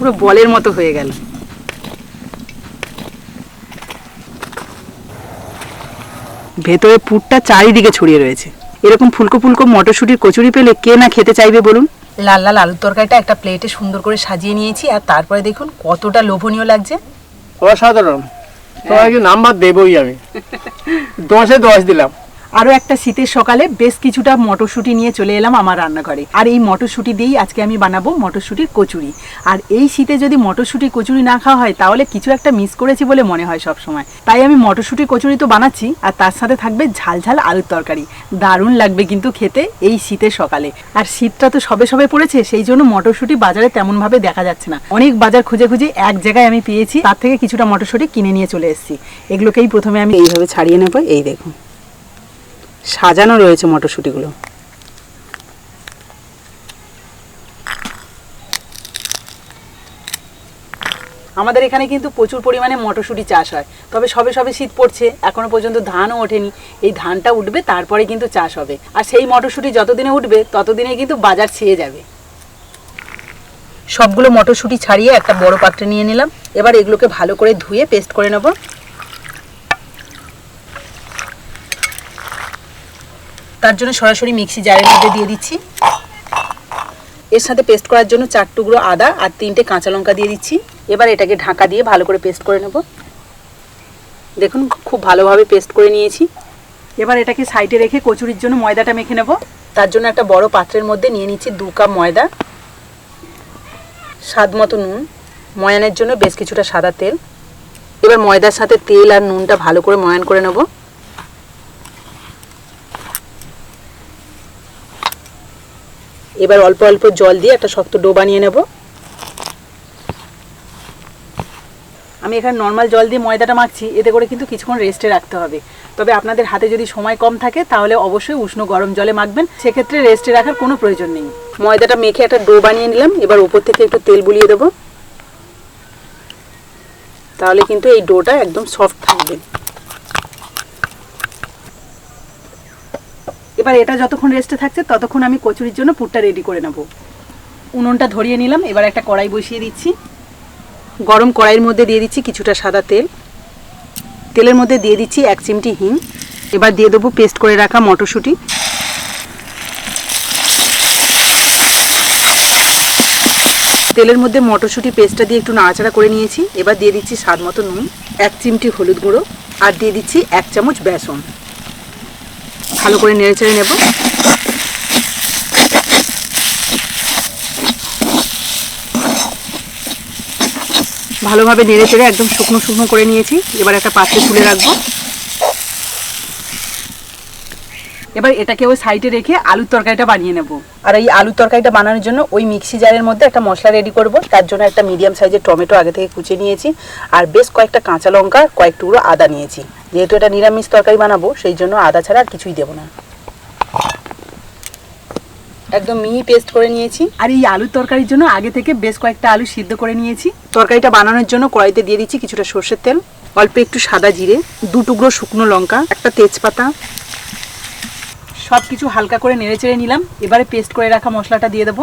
পুরো বলের মতো হয়ে গেল। ভেতরে পুরটা চারিদিকে ছড়িয়ে রয়েছে। এরকম ফুলকো ফুলকো মটরশুঁটির কচুরি পেলে কে না খেতে চাইবে বলুন? লাল লাল আলুর তরকারিটা একটা প্লেটে সুন্দর করে সাজিয়ে নিয়েছি আর তারপরে দেখুন কতটা লোভনীয় লাগছে। অসাধারণ। তোমাকে নাম্বার দেবই আমি। দশে দশ দিলাম। আরও একটা শীতের সকালে বেশ কিছুটা মটরশুঁটি নিয়ে চলে এলাম আমার রান্নাঘরে। আর এই মটরশুঁটি দিয়েই আজকে আমি বানাবো মটরশুঁটির কচুরি। আর এই শীতে যদি মটরশুঁটির কচুরি না খাওয়া হয়, তাহলে কিছু একটা মিস করেছি বলে মনে হয় সব সময় তাই আমি মটরশুঁটির কচুরি তো বানাচ্ছি, আর তার সাথে থাকবে ঝাল ঝাল আলুর তরকারি। দারুণ লাগবে কিন্তু খেতে এই শীতের সকালে। আর শীতটা তো সবে সবে পড়েছে, সেই জন্য মটরশুঁটি বাজারে তেমনভাবে দেখা যাচ্ছে না। অনেক বাজার খুঁজে খুঁজে এক জায়গায় আমি পেয়েছি, তার থেকে কিছুটা মটরশুঁটি কিনে নিয়ে চলে এসেছি। এগুলোকেই প্রথমে আমি এইভাবে ছাড়িয়ে নেব, এই দেখুন। সাজানো রয়েছে মটরশুঁটিগুলো। আমাদের এখানে কিন্তু প্রচুর পরিমাণে মটরশুঁটি চাষ হয়। তবে সবে সবে শীত পড়ছে, এখনও পর্যন্ত ধানও ওঠেনি। এই ধানটা উঠবে, তারপরে কিন্তু চাষ হবে। আর সেই মটরশুঁটি যতদিনে উঠবে ততদিনে কিন্তু বাজার ছেয়ে যাবে। সবগুলো মটরশুঁটি ছাড়িয়ে একটা বড় পাত্রে নিয়ে নিলাম। এবার এগুলোকে ভালো করে ধুয়ে পেস্ট করে নেব। তার জন্য সরাসরি মিক্সি জারের মধ্যে দিয়ে দিচ্ছি। এর সাথে পেস্ট করার জন্য চার টুকরো আদা আর তিনটে কাঁচা লঙ্কা দিয়ে দিচ্ছি। এবার এটাকে ঢাকা দিয়ে ভালো করে পেস্ট করে নেব। দেখুন, খুব ভালোভাবে পেস্ট করে নিয়েছি। এবার এটাকে সাইডে রেখে কচুরির জন্য ময়দাটা মেখে নেব। তার জন্য একটা বড় পাত্রের মধ্যে নিয়ে নিচ্ছি দু কাপ ময়দা, স্বাদ মতো নুন, ময়ানের জন্য বেশ কিছুটা সাদা তেল। এবার ময়দার সাথে তেল আর নুনটা ভালো করে ময়ান করে নেব। এবার অল্প অল্প জল দিয়ে একটা শক্ত ডো বানিয়ে নেব। আমি এখানে নর্মাল জল দিয়ে ময়দাটা মাখছি, এতে করে কিন্তু কিছুক্ষণ রেস্টে রাখতে হবে। তবে আপনাদের হাতে যদি সময় কম থাকে, তাহলে অবশ্যই উষ্ণ গরম জলে মাখবেন। সেক্ষেত্রে রেস্টে রাখার কোনো প্রয়োজন নেই। ময়দাটা মেখে একটা ডো বানিয়ে নিলাম, এবার উপর থেকে একটু তেল বুলিয়ে দেবো। তাহলে কিন্তু এই ডোটা একদম সফট থাকবে। এবার এটা যতক্ষণ রেস্টে থাকছে, ততক্ষণ আমি কচুরির জন্য পুরটা রেডি করে নেব। উনুনটা ধরিয়ে নিলাম, এবার একটা কড়াই বসিয়ে দিচ্ছি। গরম কড়াইয়ের মধ্যে দিয়ে দিচ্ছি কিছুটা সাদা তেল। তেলের মধ্যে দিয়ে দিচ্ছি এক চিমটি হিং। এবার দিয়ে দেবো পেস্ট করে রাখা মটরশুঁটি। তেলের মধ্যে মটরশুঁটি পেস্টটা দিয়ে একটু নাড়াচাড়া করে নিয়েছি। এবার দিয়ে দিচ্ছি স্বাদ মতো নুন, এক চিমটি হলুদ গুঁড়ো, আর দিয়ে দিচ্ছি এক চামচ বেসন। ভালো করে নেড়ে চেড়ে নেব। ভালোভাবে নেড়ে চেড়ে একদম শুকনো শুকনো করে নিয়েছি। এবার একটা পাত্রে তুলে রাখব। এবার এটাকে ওই সাইডে রেখে আলুর তরকারিটা বানিয়ে নেব। আর এই আলুর তরকারিটা বানানোর জন্য ওই মিক্সি জারের মধ্যে একটা মশলা রেডি করব। তার জন্য একটা মিডিয়াম সাইজের টমেটো আগে থেকে কুচিয়ে নিয়েছি। আর বেশ কয়েকটা কাঁচা লঙ্কা কয়েক টুকরো আদা নিয়েছি। যেহেতু এটা নিরামিষ তরকারি বানাবো সেই জন্য আদা ছাড়া আর কিছুই দেবো না। একদম মিহি পেস্ট করে নিয়েছি। আর এই আলুর তরকারির জন্য আগে থেকে বেশ কয়েকটা আলু সিদ্ধ করে নিয়েছি। তরকারিটা বানানোর জন্য কড়াইতে দিয়ে দিচ্ছি কিছুটা সর্ষের তেল অল্প একটু সাদা জিরে দু টুকরো শুকনো লঙ্কা একটা তেজপাতা সব কিছু হালকা করে নেড়ে চেড়ে নিলাম। এবারে পেস্ট করে রাখা মশলাটা দিয়ে দেবো।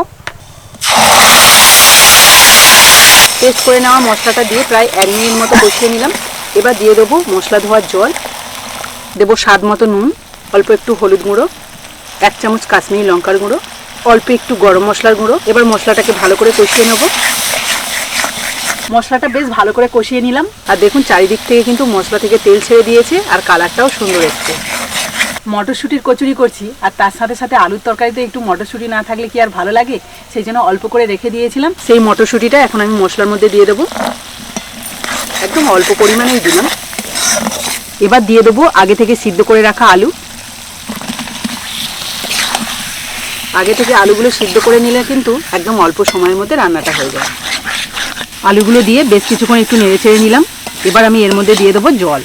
পেস্ট করে নেওয়া মশলাটা দিয়ে প্রায় এক মিনিট মতো কষিয়ে নিলাম। এবার দিয়ে দেবো মশলা ধোয়ার জল। দেবো স্বাদ মতো নুন, অল্প একটু হলুদ গুঁড়ো, এক চামচ কাশ্মীরি লঙ্কার গুঁড়ো, অল্প একটু গরম মশলার গুঁড়ো। এবার মশলাটাকে ভালো করে কষিয়ে নেব। মশলাটা বেশ ভালো করে কষিয়ে নিলাম। আর দেখুন, চারিদিক থেকে কিন্তু মশলা থেকে তেল ছেড়ে দিয়েছে আর কালারটাও সুন্দর এসছে। মটরশুঁটির কচুরি করছি, আর তার সাথে সাথে আলুর তরকারিতে একটু মটরশুঁটি না থাকলে কি আর ভালো লাগে? সেই জন্য অল্প করে রেখে দিয়েছিলাম। সেই মটরশুঁটিটা এখন আমি মশলার মধ্যে দিয়ে দেবো। একদম অল্প পরিমাণেই দিলাম। এবার দিয়ে দেবো আগে থেকে সিদ্ধ করে রাখা আলু। আগে থেকে আলুগুলো সিদ্ধ করে নিলে কিন্তু একদম অল্প সময়ের মধ্যে রান্নাটা হয়ে যায় আলুগুলো দিয়ে বেশ কিছুক্ষণ একটু নেড়ে চেড়ে নিলাম। এবার আমি এর মধ্যে দিয়ে দেবো জল।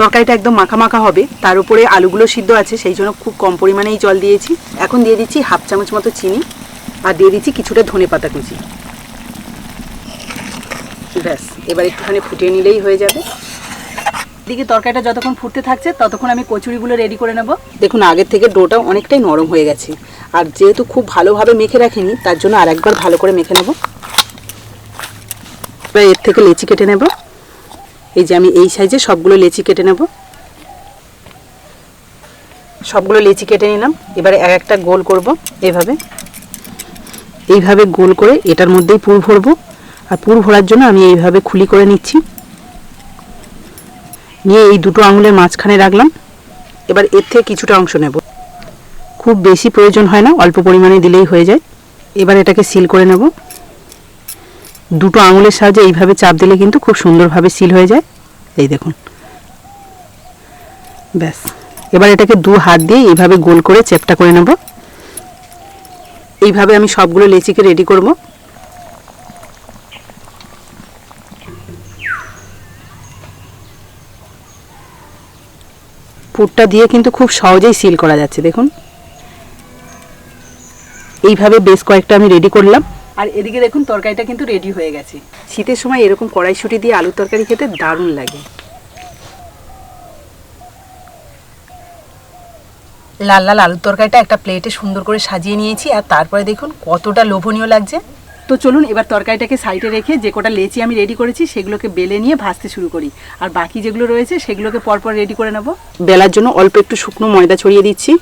তরকারিটা একদম মাখা মাখা হবে। তার উপরে আলুগুলো সিদ্ধ আছে, সেই জন্য খুব কম পরিমাণেই জল দিয়েছি। এখন দিয়ে দিচ্ছি হাফ চামচ মতো চিনি আর দিয়ে দিচ্ছি কিছুটা ধনে পাতা কুচি। ব্যাস, এবার একটুখানি ফুটিয়ে নিলেই হয়ে যাবে। এদিকে তরকারিটা যতক্ষণ ফুটতে থাকছে, ততক্ষণ আমি কচুরিগুলো রেডি করে নেব। দেখুন, আগের থেকে ডোটা অনেকটাই নরম হয়ে গেছে। আর যেহেতু খুব ভালোভাবে মেখে রাখিনি, তার জন্য আর একবার ভালো করে মেখে নেব। এবার এর থেকে লেচি কেটে নেব। এই যে আমি এই সাইজে সবগুলো লেচি কেটে নেব। সবগুলো লেচি কেটে নিলাম। এবারে এক একটা গোল করব এভাবে। এইভাবে গোল করে এটার মধ্যেই পুর ভরবো। আর পুর ভরার জন্য আমি এইভাবে খুলি করে নিচ্ছি। নিয়ে এই দুটো আঙুলের মাঝখানে রাখলাম। এবার এর থেকে কিছুটা অংশ নেব। খুব বেশি প্রয়োজন হয় না, অল্প পরিমাণে দিলেই হয়ে যায়। এবার এটাকে সিল করে নেব। দুটো আঙুলের সাহায্যে এইভাবে চাপ দিলে কিন্তু খুব সুন্দরভাবে সিল হয়ে যায়। এই দেখুন। ব্যাস। এবার এটাকে দু হাত দিয়ে এইভাবে গোল করে চেপটা করে নেব। এইভাবে আমি সবগুলো লেচিকে রেডি করব। পুরটা দিয়ে কিন্তু খুব সহজেই সিল করা যাচ্ছে, দেখুন। এইভাবে বেশ কয়েকটা আমি রেডি করলাম। আর এদিকে দেখুন, তরকারিটা কিন্তু রেডি হয়ে গেছে। শীতের সময় এরকম কড়াইশুটি দিয়ে আলুর তরকারি খেতে দারুণ লাগে। লাল লাল আলুর তরকারিটা একটা প্লেটে সুন্দর করে সাজিয়ে নিয়েছি, আর তারপরে দেখুন কতটা লোভনীয় লাগছে। তো চলুন, এবার তরকারিটাকে সাইডে রেখে যে কটা লেচি আমি রেডি করেছি, সেগুলোকে বেলে নিয়ে ভাজতে শুরু করি। আর বাকি যেগুলো রয়েছে, সেগুলোকে পরপর রেডি করে নেব। বেলার জন্য অল্প একটু শুকনো ময়দা ছড়িয়ে দিচ্ছি।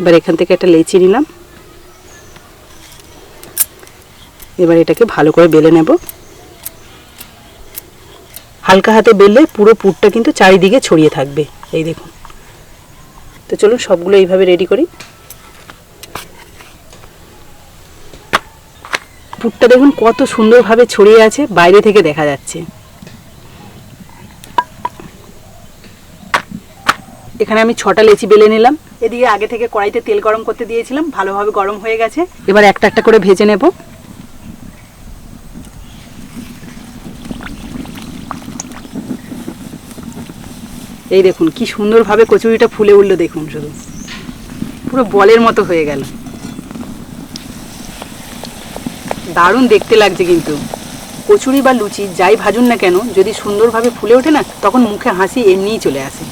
এবার এখান থেকে একটা লেচি নিলাম। এবার এটাকে ভালো করে বেলে নেব। হালকা হাতে বেললে পুরো পুরটা কিন্তু চারিদিকে ছড়িয়ে থাকবে। এই দেখুন। তো চলুন সবগুলো এইভাবে রেডি করি। পুরটা দেখুন কত সুন্দরভাবে ছড়িয়ে আছে, বাইরে থেকে দেখা যাচ্ছে। এখানে আমি ছটা লেচি বেলে নিলাম। এদিকে আগে থেকে কড়াইতে তেল গরম করতে দিয়েছিলাম, ভালোভাবে গরম হয়ে গেছে। এবার একটা একটা করে ভেজে নেব। এই দেখুন, কি সুন্দরভাবে কচুরিটা ফুলে উঠল, দেখুন শুধু। পুরো বলের মতো হয়ে গেল। দারুণ দেখতে লাগছে কিন্তু। কচুরি বা লুচি, যাই ভাজুন না কেন, যদি সুন্দরভাবে ফুলে ওঠে না, তখন মুখে হাসি এমনিই চলে আসে।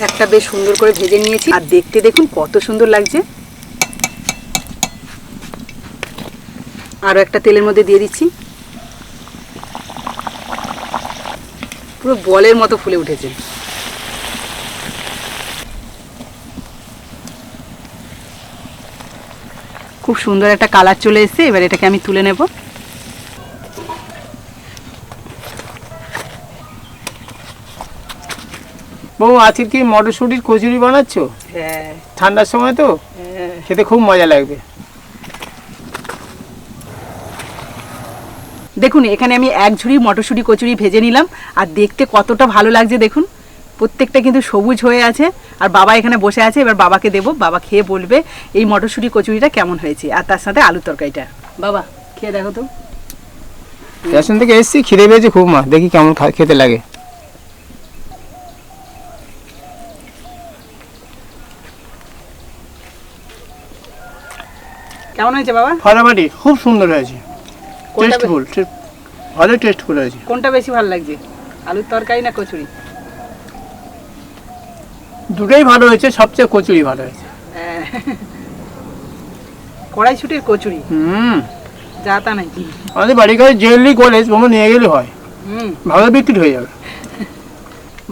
একটা বেশ সুন্দর করে ভেজে নিয়েছি। আর দেখতে দেখুন, কত সুন্দর লাগছে। আরও একটা তেলের মধ্যে দিয়ে দিচ্ছি। পুরো বলের মতো ফুলে উঠেছে। খুব সুন্দর একটা কালার চলে এসেছে এবার এটাকে আমি তুলে নেব। বউ আজকে কি মটরশুটির কচুরি বানাচ্ছো? হ্যাঁ। ঠান্ডার সময় তো? খেতে খুব মজা লাগবে। দেখুন এখানে আমি এক ঝুড়ি মটরশুঁটি কচুরি ভেজে নিলাম আর দেখতে কতটা ভালো লাগছে দেখুন। প্রত্যেকটা কিন্তু সবুজ হয়ে আছে। আর বাবা এখানে বসে আছে এবার বাবাকে দেবো। বাবা খেয়ে বলবে এই মটরশুঁটি কচুরিটা কেমন হয়েছে। আর তার সাথে আলু তরকারিটা। বাবা খেয়ে দেখো তো। স্টেশন থেকে এসেছি খিদে পেয়েছি খুব মা। দেখি কেমন খেতে লাগে। কেমন হয়েছে বাবা? ফাটাফাটি খুব সুন্দর হয়েছে। টেস্টফুল ভালো টেস্টফুল হয়েছে। কোনটা বেশি ভালো লাগছে? আলুর তরকারি না কচুরি? দুটোই ভালো হয়েছে সবচেয়ে কচুরি ভালো হয়েছে। হ্যাঁ। কড়াইশুটির কচুরি? হুম। যা তা নাকি? আমাদের বাড়ির কাছে জেলি কলেজ মোমো নিয়ে গেলে হয়। হুম। ভালো বিক্রি হয়ে যাবে।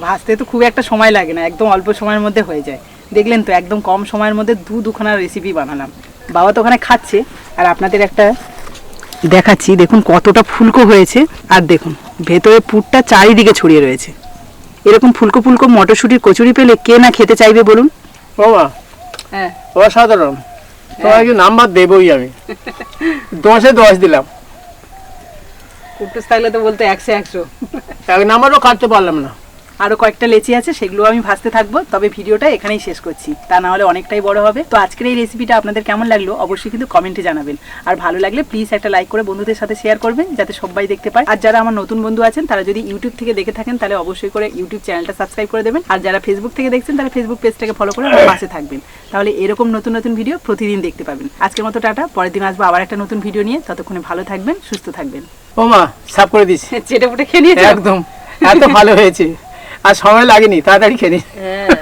ভাজতে তো খুব একটা সময় লাগে না একদম অল্প সময়ের মধ্যে হয়ে যায়। দেখলেন তো একদম কম সময়ের মধ্যে দু দুখানা রেসিপি বানালাম। বাবা তো ওখানে খাচ্ছে আর আপনাদের একটা দেখাচ্ছি। দেখুন কতটা ফুলকো হয়েছে আর দেখুন ভেতরে পুরটা চারিদিকে ছড়িয়ে রয়েছে। এরকম ফুলকো ফুলকো মটরশুঁটির কচুরি পেলে কে না খেতে চাইবে বলুন? বাবা হ্যাঁ। অসাধারণ। তোমাকে নাম্বার দেবই আমি। দশে দশ দিলাম। কুটুস থাকলে তো বলতে একশো একশো। এক নাম্বারও কাটতে পারলাম না। আরও কয়েকটা লেচি আছে সেগুলো আমি ভাজতে থাকব। তবে ভিডিওটা এখানেই শেষ করছি। তা না হলে অনেকটাই বড় হবে। তো আজকের এই রেসিপিটা আপনাদের কেমন লাগল অবশ্যই কিন্তু কমেন্টে জানাবেন। আর ভালো লাগলে প্লিজ একটা লাইক করে বন্ধুদের সাথে শেয়ার করবেন যাতে সবাই দেখতে পায়। আর যারা আমার নতুন বন্ধু আছেন তারা যদি ইউটিউব থেকে দেখে থাকেন তাহলে অবশ্যই করে ইউটিউব চ্যানেলটা সাবস্ক্রাইব করে দেবেন। আর যারা ফেসবুক থেকে দেখছেন তারা ফেসবুক পেজটাকে ফলো করে আমার পাশে থাকবেন। তাহলে এরকম নতুন নতুন ভিডিও প্রতিদিন দেখতে পাবেন। আজকের মতো টাটা পরের দিন আসব আবার একটা নতুন ভিডিও নিয়ে। ততক্ষণে ভালো থাকবেন সুস্থ থাকবেন। ও মা সাফ করে দিস। চেটে পুটে খেয়ে নিয়েছে? একদম এত ভালো হয়েছে। আর সময় লাগেনি তাড়াতাড়ি খেয়ে হ্যাঁ।